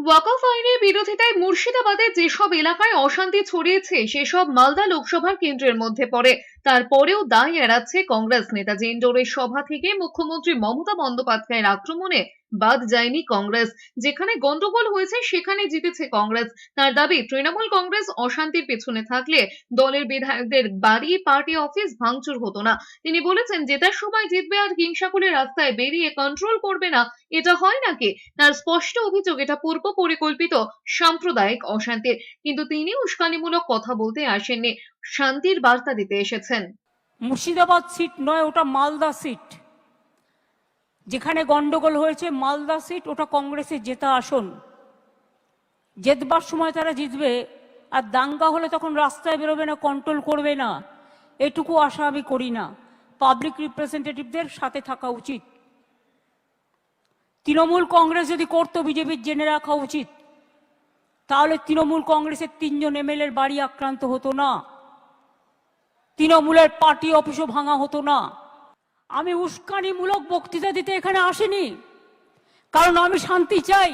ওয়াকফ আইনের বিরোধিতায় মুর্শিদাবাদের যেসব এলাকায় অশান্তি ছড়িয়েছে সেসব মালদা লোকসভার কেন্দ্রের মধ্যে পড়ে। তারপরেও দায় এড়াচ্ছে কংগ্রেস নেতাজি ইন্ডোরের সভা থেকে মুখ্যমন্ত্রী মমতা বন্দ্যোপাধ্যায়ের আক্রমণে বাদ যায়নি কংগ্রেস। যেখানে গন্ডগোল হয়েছে, সেখানে জিতেছে কংগ্রেস। তার দাবি, তৃণমূল কংগ্রেস অশান্তির পেছনে থাকলে দলের বিধায়কদের বাড়ি, পার্টি, অফিস ভাঙচুর হতো না। তিনি বলেছেন, জেতার সময় জিতবে আর হিংসা করে রাস্তায় বেরিয়ে কন্ট্রোল করবে না, এটা হয় নাকি? তার স্পষ্ট অভিযোগ, এটা পূর্ব পরিকল্পিত সাম্প্রদায়িক অশান্তির। কিন্তু তিনি উস্কানিমূলক কথা বলতে আসেননি। শান্তির বার্তা দিতে এসেছেন মুর্শিদাবাদ সিট নয়, ওটা মালদা সিট। যেখানে গন্ডগোল হয়েছে, মালদা সিট, ওটা কংগ্রেসের জেতা আসন। জেতবার সময় তারা জিতবে, আর দাঙ্গা হলে তখন রাস্তায় বেরোবে না কন্ট্রোল করবে না। এটুকু আশা আমি করি না। পাবলিক রিপ্রেজেন্টেটিভদের সাথে থাকা উচিত। তৃণমূল কংগ্রেস যদি করতো বিজেপির জেনে রাখা উচিত। তাহলে তৃণমূল কংগ্রেসের তিনজন এমএলএর বাড়ি আক্রান্ত হতো না। তৃণমূলের পার্টি অফিসও ভাঙা হতো না। আমি উস্কানিমূলক বক্তৃতা দিতে এখানে আসিনি। কারণ আমি শান্তি চাই।